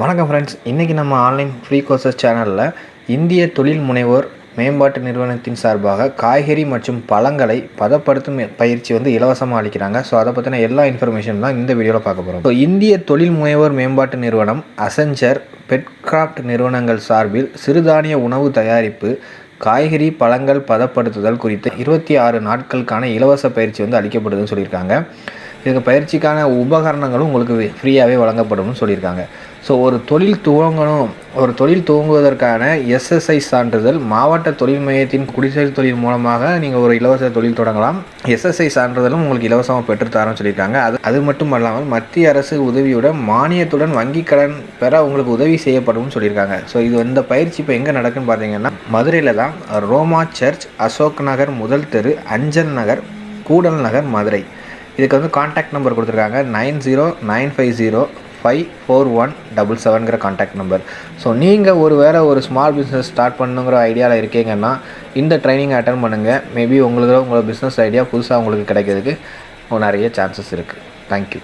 வணக்கம் ஃப்ரெண்ட்ஸ் இன்றைக்கி நம்ம ஆன்லைன் ஃப்ரீ கோர்சஸ் சேனலில் இந்திய தொழில் முனைவோர் மேம்பாட்டு நிறுவனத்தின் சார்பாக காய்கறி மற்றும் பழங்களை பதப்படுத்தும் பயிற்சி வந்து இலவசமாக அளிக்கிறாங்க. ஸோ அதை பற்றின எல்லா இன்ஃபர்மேஷன் தான் இந்த வீடியோவில் பார்க்க போகிறோம் ஸோ இந்திய தொழில் முனைவோர் மேம்பாட்டு நிறுவனம் அசெஞ்சர் பெட்கிராஃப்ட் நிறுவனங்கள் சார்பில் சிறுதானிய உணவு தயாரிப்பு காய்கறி பழங்கள் பதப்படுத்துதல் குறித்து இருபத்தி ஆறு நாட்களுக்கான இலவச பயிற்சி வந்து அளிக்கப்படுதுன்னு சொல்லியிருக்காங்க. இதுக்கு பயிற்சிக்கான உபகரணங்களும் உங்களுக்கு ஃப்ரீயாகவே வழங்கப்படும்னு சொல்லியிருக்காங்க. ஸோ ஒரு தொழில் துவங்கணும் ஒரு தொழில் துவங்குவதற்கான எஸ்எஸ்ஐ சான்றிதழ் மாவட்ட தொழில் மையத்தின் குடிசை தொழில் மூலமாக நீங்கள் ஒரு இலவச தொழில் தொடங்கலாம். எஸ்எஸ்ஐ சான்றிதழும் உங்களுக்கு இலவசமாக பெற்றுத்தரேன்னு சொல்லியிருக்காங்க. அது அது மட்டும் அல்லாமல் மத்திய அரசு உதவியுடன் மானியத்துடன் வங்கி கடன் பெற உங்களுக்கு உதவி செய்யப்படும்னு சொல்லியிருக்காங்க. ஸோ இது இந்த பயிற்சி இப்போ எங்கே நடக்குன்னு பார்த்தீங்கன்னா மதுரையில் தான் ரோமா சர்ச் அசோக் நகர் முதல் தெரு அஞ்சல் நகர் கூடல் நகர் மதுரை. இதுக்கு வந்து காண்டாக்ட் நம்பர் கொடுத்துருக்காங்க. Nine zero nine five zero five four one double செவன்கிற contact number so நீங்கள் ஒரு வேளை ஒரு ஸ்மால் பிஸ்னஸ் ஸ்டார்ட் பண்ணுங்கிற ஐடியாவில் இருக்கீங்கன்னா இந்த ட்ரைனிங் அட்டன் பண்ணுங்கள் மேபி உங்களுக்கு உங்களோட பிஸ்னஸ் ஐடியா புதுசாக உங்களுக்கு கிடைக்கிறதுக்கு நிறைய சான்சஸ் இருக்குது தேங்க்யூ